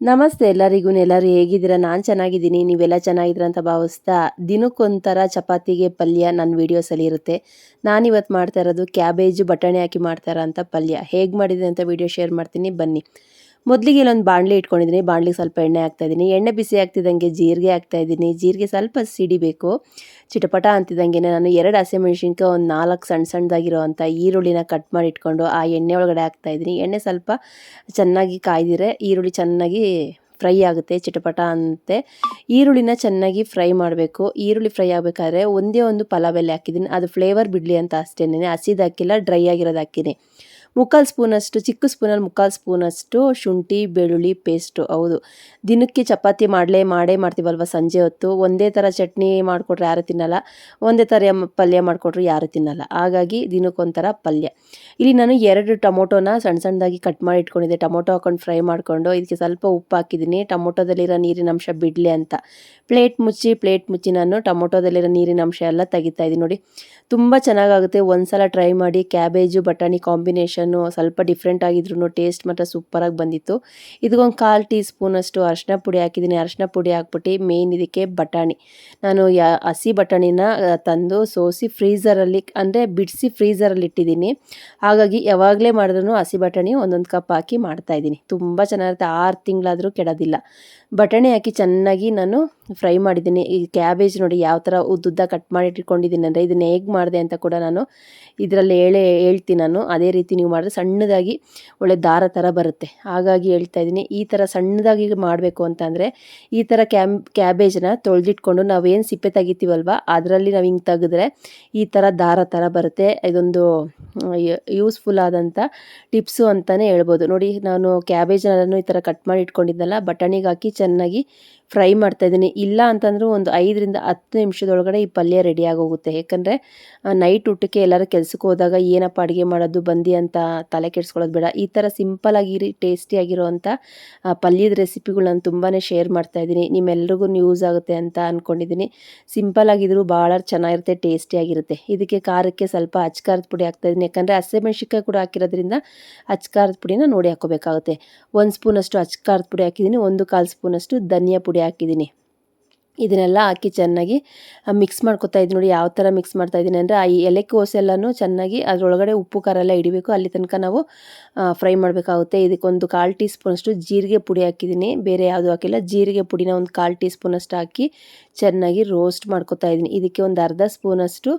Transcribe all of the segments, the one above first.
ನಮಸ್ತೆ ಎಲ್ಲರಿಗೂ ಎಲ್ಲರೂ ಹೇಗಿದ್ದೀರಾ? ನಾನು ಚೆನ್ನಾಗಿದ್ದೀನಿ, ನೀವೆಲ್ಲ ಚೆನ್ನಾಗಿದ್ದೀರ ಅಂತ ಭಾವಿಸ್ತಾ ದಿನಕ್ಕೊಂಥರ ಚಪಾತಿಗೆ ಪಲ್ಯ ನನ್ನ ವೀಡಿಯೋಸಲ್ಲಿ ಇರುತ್ತೆ. ನಾನಿವತ್ತು ಮಾಡ್ತಾ ಇರೋದು ಕ್ಯಾಬೇಜು ಬಟಾಣಿ ಹಾಕಿ ಮಾಡ್ತಾ ಅಂತ ಪಲ್ಯ. ಹೇಗೆ ಮಾಡಿದೆ ಅಂತ ವೀಡಿಯೋ ಶೇರ್ ಮಾಡ್ತೀನಿ, ಬನ್ನಿ. ಮೊದಲಿಗೆ ಇಲ್ಲೊಂದು ಬಾಣಲಿ ಇಟ್ಕೊಂಡಿದ್ದೀನಿ ಬಾಣಲಿಗೆ ಸ್ವಲ್ಪ ಎಣ್ಣೆ ಹಾಕ್ತಾಯಿದ್ದೀನಿ ಎಣ್ಣೆ ಬಿಸಿ ಆಗ್ತಿದ್ದಂಗೆ ಜೀರಿಗೆ ಹಾಕ್ತಾಯಿದ್ದೀನಿ ಜೀರಿಗೆ ಸ್ವಲ್ಪ ಸಿಡಿಬೇಕು ಚಿಟಪಟ ಅಂತಿದ್ದಂಗೆ ನಾನು ಎರಡು ಹಸಿಮೆಣ್ಸಿನ್ಕಾಯಿ ಒಂದು ನಾಲ್ಕು ಸಣ್ಣ ಸಣ್ಣದಾಗಿರೋ ಅಂಥ ಈರುಳ್ಳಿನ ಕಟ್ ಮಾಡಿ ಇಟ್ಕೊಂಡು ಆ ಎಣ್ಣೆ ಒಳಗಡೆ ಹಾಕ್ತಾಯಿದ್ದೀನಿ ಎಣ್ಣೆ ಸ್ವಲ್ಪ ಚೆನ್ನಾಗಿ ಕಾಯ್ದಿರೆ ಈರುಳ್ಳಿ ಚೆನ್ನಾಗಿ ಫ್ರೈ ಆಗುತ್ತೆ, ಚಿಟಪಟ ಅಂತೆ. ಈರುಳ್ಳಿನ ಚೆನ್ನಾಗಿ ಫ್ರೈ ಮಾಡಬೇಕು. ಈರುಳ್ಳಿ ಫ್ರೈ ಆಗಬೇಕಾದ್ರೆ ಒಂದೇ ಒಂದು ಪಲಾವ್ ಎಲೆ ಹಾಕಿದ್ದೀನಿ ಅದು ಫ್ಲೇವರ್ ಬಿಡಲಿ ಅಂತ ಅಷ್ಟೇನೆ. ಹಸಿದು ಡ್ರೈ ಆಗಿರೋದು ಹಾಕಿನಿ ಮುಕ್ಕಾಲು ಸ್ಪೂನಷ್ಟು, ಚಿಕ್ಕ ಸ್ಪೂನಲ್ಲಿ ಮುಕ್ಕಾಲು ಸ್ಪೂನಷ್ಟು ಶುಂಠಿ, ಬೆಳ್ಳುಳ್ಳಿ ಪೇಸ್ಟು, ಹೌದು. ದಿನಕ್ಕೆ ಚಪಾತಿ ಮಾಡಲೇ, ಮಾಡೇ ಮಾಡ್ತೀವಲ್ವ ಸಂಜೆ ಹೊತ್ತು? ಒಂದೇ ಥರ ಚಟ್ನಿ ಮಾಡಿಕೊಟ್ರೆ ಯಾರು ತಿನ್ನಲ್ಲ? ಒಂದೇ ಥರ ಪಲ್ಯ ಮಾಡಿಕೊಟ್ರೆ ಯಾರು ತಿನ್ನಲ್ಲ. ಹಾಗಾಗಿ ದಿನಕ್ಕೊಂಥರ ಪಲ್ಯ. ಇಲ್ಲಿ ನಾನು ಎರಡು ಟೊಮೊಟೊನ ಸಣ್ಣ ಸಣ್ಣದಾಗಿ ಕಟ್ ಮಾಡಿ ಇಟ್ಕೊಂಡಿದ್ದೆ. ಟೊಮೊಟೊ ಹಾಕೊಂಡು ಫ್ರೈ ಮಾಡಿಕೊಂಡು ಇದಕ್ಕೆ ಸ್ವಲ್ಪ ಉಪ್ಪು ಹಾಕಿದ್ದೀನಿ. ಟೊಮೊಟೊದಲ್ಲಿರೋ ನೀರಿನ ಅಂಶ ಬಿಡಲಿ ಅಂತ. ಪ್ಲೇಟ್ ಮುಚ್ಚಿ ಪ್ಲೇಟ್ ಮುಚ್ಚಿ ನಾನು ಟೊಮೊಟೊದಲ್ಲಿರೋ ನೀರಿನ ಅಂಶ ಎಲ್ಲ ತೆಗಿತಾ ಇದ್ದೀನಿ. ನೋಡಿ, ತುಂಬ ಚೆನ್ನಾಗಾಗುತ್ತೆ. ಒಂದು ಸಲ ಟ್ರೈ ಮಾಡಿ. ಕ್ಯಾಬೇಜು, ಬಟಾಣಿ ಕಾಂಬಿನೇಷನ್ನು ಸ್ವಲ್ಪ ಡಿಫ್ರೆಂಟ್ ಆಗಿದ್ರು ಟೇಸ್ಟ್ ಮಾತ್ರ ಸೂಪರಾಗಿ ಬಂದಿತ್ತು. ಇದಕ್ಕೊಂದು ಕಾಲು ಟೀ ಸ್ಪೂನಷ್ಟು ಅರಿಶಿನ ಪುಡಿ ಹಾಕಿದ್ದೀನಿ ಅರಿಶಿನ ಪುಡಿ ಹಾಕ್ಬಿಟ್ಟು ಮೇಯ್ನ್ ಇದಕ್ಕೆ ಬಟಾಣಿ. ನಾನು ಹಸಿ ಬಟಾಣಿನ ತಂದು ಸೋಸಿ ಫ್ರೀಝರಲ್ಲಿ ಅಂದರೆ ಬಿಡಿಸಿ ಫ್ರೀಝರಲ್ಲಿ ಇಟ್ಟಿದ್ದೀನಿ ಹಾಗಾಗಿ ಯಾವಾಗಲೇ ಮಾಡಿದ್ರೂ ಹಸಿ ಬಟಾಣಿ ಒಂದೊಂದು ಕಪ್ ಹಾಕಿ ಮಾಡ್ತಾಯಿದ್ದೀನಿ ತುಂಬ ಚೆನ್ನಾಗಿರುತ್ತೆ. ಆರು ತಿಂಗಳಾದರೂ ಕೆಡೋದಿಲ್ಲ. ಬಟಾಣಿ ಹಾಕಿ ಚೆನ್ನಾಗಿ ನಾನು ಫ್ರೈ ಮಾಡಿದ್ದೀನಿ ಈ ಕ್ಯಾಬೇಜ್ ನೋಡಿ ಯಾವ ಥರ ಉದ್ದುದ್ದ ಕಟ್ ಮಾಡಿ ಇಟ್ಕೊಂಡಿದ್ದೀನಿ ಅಂದರೆ ಇದನ್ನು ಹೇಗೆ ಮಾಡಿದೆ ಅಂತ ಕೂಡ ನಾನು ಇದರಲ್ಲಿ ಹೇಳೇ, ಹೇಳ್ತೀನಿ ನಾನು. ಅದೇ ರೀತಿ ನೀವು ಮಾಡಿದ್ರೆ ಸಣ್ಣದಾಗಿ ಒಳ್ಳೆ ದಾರ ಥರ ಬರುತ್ತೆ. ಹಾಗಾಗಿ ಹೇಳ್ತಾ ಇದ್ದೀನಿ, ಈ ಥರ ಸಣ್ಣದಾಗಿ ಮಾಡಬೇಕು ಅಂತಂದರೆ ಈ ಥರ ಕ್ಯಾಮ್ ಕ್ಯಾಬೇಜನ್ನ ತೊಳೆದಿಟ್ಕೊಂಡು ನಾವೇನು ಸಿಪ್ಪೆ ತೆಗಿತೀವಲ್ವ, ಅದರಲ್ಲಿ ನಾವು ಹಿಂಗೆ ತೆಗೆದ್ರೆ ಈ ಥರ ದಾರ ಥರ ಬರುತ್ತೆ. ಇದೊಂದು ಯೂಸ್ಫುಲ್ ಆದಂಥ ಟಿಪ್ಸು ಅಂತಲೇ ಹೇಳ್ಬೋದು. ನೋಡಿ, ನಾನು ಕ್ಯಾಬೇಜನ್ನು ಈ ಥರ ಕಟ್ ಮಾಡಿ ಇಟ್ಕೊಂಡಿದ್ದಲ್ಲ, ಬಟಾಣಿಗೆ ಹಾಕಿ ಚೆನ್ನಾಗಿ ಫ್ರೈ ಮಾಡ್ತಾಯಿದ್ದೀನಿ ಇಲ್ಲ ಅಂತಂದರೂ ಒಂದು ಐದರಿಂದ ಹತ್ತು ನಿಮಿಷದೊಳಗಡೆ ಈ ಪಲ್ಯ ರೆಡಿ ಆಗೋಗುತ್ತೆ. ಯಾಕಂದರೆ ನೈಟ್ ಊಟಕ್ಕೆ ಎಲ್ಲರೂ ಕೆಲಸಕ್ಕೆ ಹೋದಾಗ ಏನಪ್ಪ ಅಡುಗೆ ಮಾಡೋದು, ಬಂದಿ ಅಂತ ತಲೆ ಕೆಡಿಸ್ಕೊಳ್ಳೋದು ಬೇಡ. ಈ ಥರ ಸಿಂಪಲಾಗಿ ಟೇಸ್ಟಿಯಾಗಿರೋವಂಥ ಪಲ್ಯದ ರೆಸಿಪಿಗಳು ನಾನು ತುಂಬಾ ಶೇರ್ ಮಾಡ್ತಾಯಿದ್ದೀನಿ ನಿಮ್ಮೆಲ್ರಿಗೂ ಯೂಸ್ ಆಗುತ್ತೆ ಅಂತ ಅಂದ್ಕೊಂಡಿದ್ದೀನಿ ಸಿಂಪಲಾಗಿದ್ದರೂ ಭಾಳ ಚೆನ್ನಾಗಿರುತ್ತೆ ಟೇಸ್ಟಿಯಾಗಿರುತ್ತೆ ಇದಕ್ಕೆ ಖಾರಕ್ಕೆ ಸ್ವಲ್ಪ ಅಚ್ಕಾರದ ಪುಡಿ ಹಾಕ್ತಾಯಿದ್ದೀನಿ ಯಾಕಂದರೆ ಹಸಿಮೆಣ್ಸಿಕಾಯಿ ಕೂಡ ಹಾಕಿರೋದ್ರಿಂದ ಅಚ್ಕಾರದ ಪುಡಿನ ನೋಡಿ ಹಾಕೋಬೇಕಾಗುತ್ತೆ. ಒಂದು ಸ್ಪೂನಷ್ಟು ಅಚ್ಕಾರದ ಪುಡಿ ಹಾಕಿದ್ದೀನಿ. ಒಂದು ಕಾಲು ಸ್ಪೂನಷ್ಟು ಧನಿಯಾ ಪುಡಿ ಹಾಕಿದ್ದೀನಿ. ಇದನ್ನೆಲ್ಲ ಹಾಕಿ ಚೆನ್ನಾಗಿ ಮಿಕ್ಸ್ ಮಾಡ್ಕೊತಾ ಇದ್ದೀನಿ ನೋಡಿ ಯಾವ ಥರ ಮಿಕ್ಸ್ ಮಾಡ್ತಾ ಇದ್ದೀನಿ ಅಂದರೆ, ಆ ಎಲೆಕೋಸೆಲ್ಲನೂ ಚೆನ್ನಾಗಿ ಅದರೊಳಗಡೆ ಉಪ್ಪು, ಖಾರ ಎಲ್ಲ ಹಿಡಿಬೇಕು ಅಲ್ಲಿ ತನಕ ನಾವು ಫ್ರೈ ಮಾಡಬೇಕಾಗುತ್ತೆ. ಇದಕ್ಕೊಂದು ಕಾಲು ಟೀ ಸ್ಪೂನಷ್ಟು ಜೀರಿಗೆ ಪುಡಿ ಹಾಕಿದ್ದೀನಿ. ಬೇರೆ ಯಾವುದು ಹಾಕಿಲ್ಲ. ಜೀರಿಗೆ ಪುಡಿನ ಒಂದು ಕಾಲು ಟೀ ಸ್ಪೂನಷ್ಟು ಹಾಕಿ ಚೆನ್ನಾಗಿ ರೋಸ್ಟ್ ಮಾಡ್ಕೊತಾ ಇದ್ದೀನಿ. ಇದಕ್ಕೆ ಒಂದು ಅರ್ಧ ಸ್ಪೂನಷ್ಟು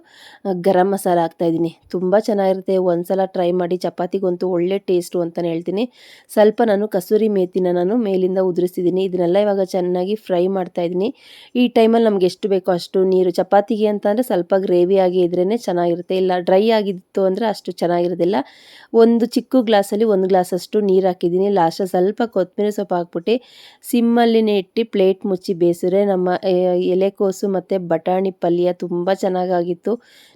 ಗರಂ ಮಸಾಲ ಹಾಕ್ತಾಯಿದ್ದೀನಿ ತುಂಬ ಚೆನ್ನಾಗಿರುತ್ತೆ. ಒಂದು ಸಲ ಟ್ರೈ ಮಾಡಿ ಚಪಾತಿಗಂತೂ ಒಳ್ಳೆ ಟೇಸ್ಟು ಅಂತಲೇ ಹೇಳ್ತೀನಿ. ಸ್ವಲ್ಪ ನಾನು ಕಸೂರಿ ಮೇತಿನ ನಾನು ಮೇಲಿಂದ ಉದುರಿಸಿದ್ದೀನಿ ಇದನ್ನೆಲ್ಲ ಇವಾಗ ಚೆನ್ನಾಗಿ ಫ್ರೈ ಮಾಡ್ತಾಯಿದ್ದೀನಿ ಈ ಟೈಮಲ್ಲಿ ನಮ್ಗೆ ಎಷ್ಟು ಬೇಕೋ ಅಷ್ಟು ನೀರು, ಚಪಾತಿಗೆ ಅಂತಂದರೆ ಸ್ವಲ್ಪ ಗ್ರೇವಿ ಆಗಿ ಇದ್ರೇ ಚೆನ್ನಾಗಿರುತ್ತೆ. ಇಲ್ಲ ಡ್ರೈ ಆಗಿತ್ತು ಅಂದರೆ ಅಷ್ಟು ಚೆನ್ನಾಗಿರೋದಿಲ್ಲ. ಒಂದು ಚಿಕ್ಕ ಗ್ಲಾಸಲ್ಲಿ ಒಂದು ಗ್ಲಾಸಷ್ಟು ನೀರು ಹಾಕಿದ್ದೀನಿ. ಲಾಸ್ಟಲ್ಲಿ ಸ್ವಲ್ಪ ಕೊತ್ತಂಬರಿ ಸೊಪ್ಪು ಹಾಕ್ಬಿಟ್ಟು ಸಿಮ್ಮಲ್ಲಿನೇ ಇಟ್ಟು ಪ್ಲೇಟ್ ಮುಚ್ಚಿ ಬೇಯಿಸಿದ್ರೆ ನಮ್ಮ ಎಲೆಕೋಸು ಮತ್ತು ಬಟಾಣಿ ಪಲ್ಯ ತುಂಬ ಚೆನ್ನಾಗಾಗಿತ್ತು.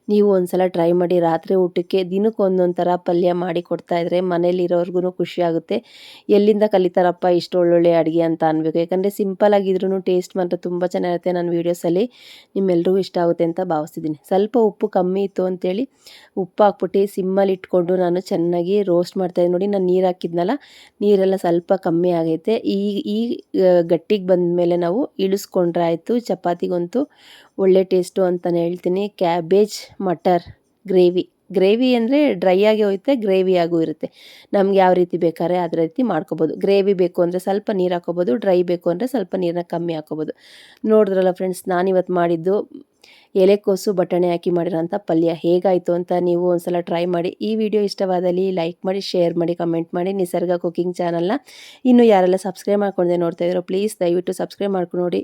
ನೀವು ಒಂದ್ಸಲ ಟ್ರೈ ಮಾಡಿ ರಾತ್ರಿ ಊಟಕ್ಕೆ ದಿನಕ್ಕೆ ಒಂದೊಂದು ಥರ ಪಲ್ಯ ಮಾಡಿ ಕೊಡ್ತಾಯಿದ್ರೆ ಮನೇಲಿರೋರ್ಗು ಖುಷಿ ಆಗುತ್ತೆ. ಎಲ್ಲಿಂದ ಕಲಿತಾರಪ್ಪ ಇಷ್ಟು ಒಳ್ಳೊಳ್ಳೆ ಅಡುಗೆ ಅಂತ ಅನ್ಬೇಕು. ಯಾಕಂದರೆ ಸಿಂಪಲ್ ಆಗಿದ್ರೂ ಟೇಸ್ಟ್ ಮಾತ್ರ ತುಂಬ ಚೆನ್ನಾಗಿರುತ್ತೆ ನನ್ನ ವೀಡಿಯೋಸಲ್ಲಿ ನಿಮ್ಮೆಲ್ಲರಿಗೂ ಇಷ್ಟ ಆಗುತ್ತೆ ಅಂತ ಭಾವಿಸ್ತಿದ್ದೀನಿ. ಸ್ವಲ್ಪ ಉಪ್ಪು ಕಮ್ಮಿ ಇತ್ತು ಅಂತೇಳಿ ಉಪ್ಪು ಹಾಕ್ಬಿಟ್ಟು ಸಿಮ್ಮಲ್ಲಿ ಇಟ್ಕೊಂಡು ನಾನು ಚೆನ್ನಾಗಿ ರೋಸ್ಟ್ ಮಾಡ್ತಾಯಿದ್ದೀನಿ ನೋಡಿ, ನಾನು ನೀರು ಹಾಕಿದ್ನಲ್ಲ, ನೀರೆಲ್ಲ ಸ್ವಲ್ಪ ಕಮ್ಮಿ ಆಗೈತೆ. ಈ ಈ ಗಟ್ಟಿಗೆ ಬಂದ ಮೇಲೆ ನಾವು ಇಳಿಸ್ಕೊಂಡ್ರೆ ಆಯಿತು ಚಪಾತಿಗಂತೂ ಒಳ್ಳೆ ಟೇಸ್ಟು ಅಂತಲೇ ಹೇಳ್ತೀನಿ. Cabbage, matar, gravy. ಗ್ರೇವಿ ಅಂದರೆ ಡ್ರೈ ಆಗಿ ಹೋಯ್ತೆ ಗ್ರೇವಿ ಆಗೂ ಇರುತ್ತೆ. ನಮ್ಗೆ ಯಾವ ರೀತಿ ಬೇಕಾದ್ರೆ ಅದೇ ರೀತಿ ಮಾಡ್ಕೋಬೋದು. ಗ್ರೇವಿ ಬೇಕು ಅಂದರೆ ಸ್ವಲ್ಪ ನೀರು ಹಾಕೋಬೋದು, ಡ್ರೈ ಬೇಕು ಅಂದರೆ ಸ್ವಲ್ಪ ನೀರನ್ನ ಕಮ್ಮಿ ಹಾಕೋಬೋದು. ನೋಡಿದ್ರಲ್ಲ ಫ್ರೆಂಡ್ಸ್ ನಾನಿವತ್ತು ಮಾಡಿದ್ದು ಎಲೆಕೋಸು ಬಟಾಣಿ ಹಾಕಿ ಮಾಡಿರೋಂಥ ಪಲ್ಯ ಹೇಗಾಯಿತು ಅಂತ ನೀವು ಒಂದ್ಸಲ ಟ್ರೈ ಮಾಡಿ. ಈ ವಿಡಿಯೋ ಇಷ್ಟವಾದಲ್ಲಿ ಲೈಕ್ ಮಾಡಿ ಶೇರ್ ಮಾಡಿ ಕಮೆಂಟ್ ಮಾಡಿ. ನಿಸರ್ಗ ಕುಕಿಂಗ್ ಚಾನಲ್ನ ಇನ್ನು ಯಾರೆಲ್ಲ ಸಬ್ಸ್ಕ್ರೈಬ್ ಮಾಡ್ಕೊಂಡೆ ನೋಡ್ತಾ ಇದ್ರು ಪ್ಲೀಸ್ ದಯವಿಟ್ಟು ಸಬ್ಸ್ಕ್ರೈಬ್ ಮಾಡ್ಕೊಂಡು ನೋಡಿ.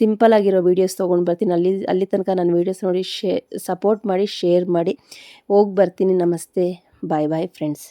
ಸಿಂಪಲ್ ಆಗಿರೋ ವೀಡಿಯೋಸ್ ತೊಗೊಂಡು ಬರ್ತೀನಿ. ಅಲ್ಲಿ ಅಲ್ಲಿ ತನಕ ನನ್ನ ವೀಡಿಯೋಸ್ ನೋಡಿ, ಶೇ ಸಪೋರ್ಟ್ ಮಾಡಿ ಶೇರ್ ಮಾಡಿ. ಹೋಗಿ ಬರ್ತೀನಿ. ನಮಸ್ತೆ. ಬಾಯ್ ಬಾಯ್ ಫ್ರೆಂಡ್ಸ್